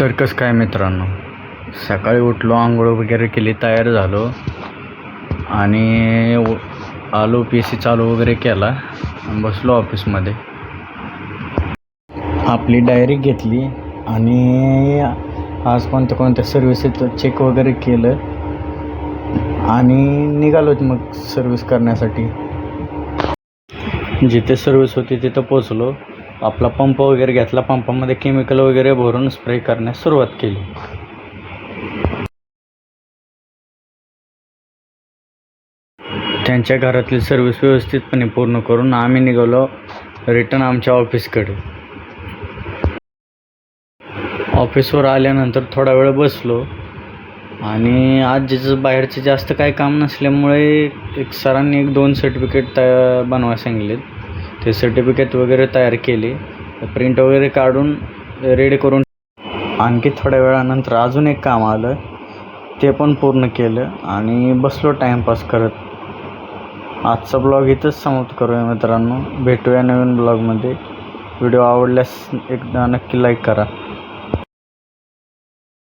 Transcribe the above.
तर कसं काय मित्रांनो? सकाळी उठलो आंघोळ वगैरे केली तयार झालो. आणि आलो पी सी चालू वगैरे केला. बसलो ऑफिसमध्ये. आपली डायरी घेतली आणि आज कोणत्या कोणत्या सर्व्हिसेस चेक वगैरे केलं. आणि निघालो मग सर्व्हिस करण्यासाठी. जिथे सर्व्हिस होती तिथं पोचलो आपला पंप वगैरे घेतला पंपामध्ये केमिकल वगैरे भरून स्प्रे करण्यास सुरुवात केली. त्यांच्या घरातली सर्व्हिस व्यवस्थितपणे पूर्ण करून आम्ही निघालो रिटर्न आमच्या ऑफिसकडे ऑफिसवर आल्यानंतर थोडा वेळ बसलो आणि आज जिचं बाहेरचे जास्त काही काम नसल्यामुळे एक सरांनी एक दोन सर्टिफिकेट तया बनवायला सांगितलेत. ते सर्टिफिकेट वगैरे तयार केले. प्रिंट वगैरे काढून रेडी करून आणखी थोड्या वेळानंतर अजून एक काम आलं. ते पण पूर्ण केलं आणि बसलो टाईमपास करत. आजचा ब्लॉग इथंच समाप्त करूया मित्रांनो. भेटूया नवीन ब्लॉगमध्ये. व्हिडिओ आवडल्यास एकदा नक्की लाईक करा.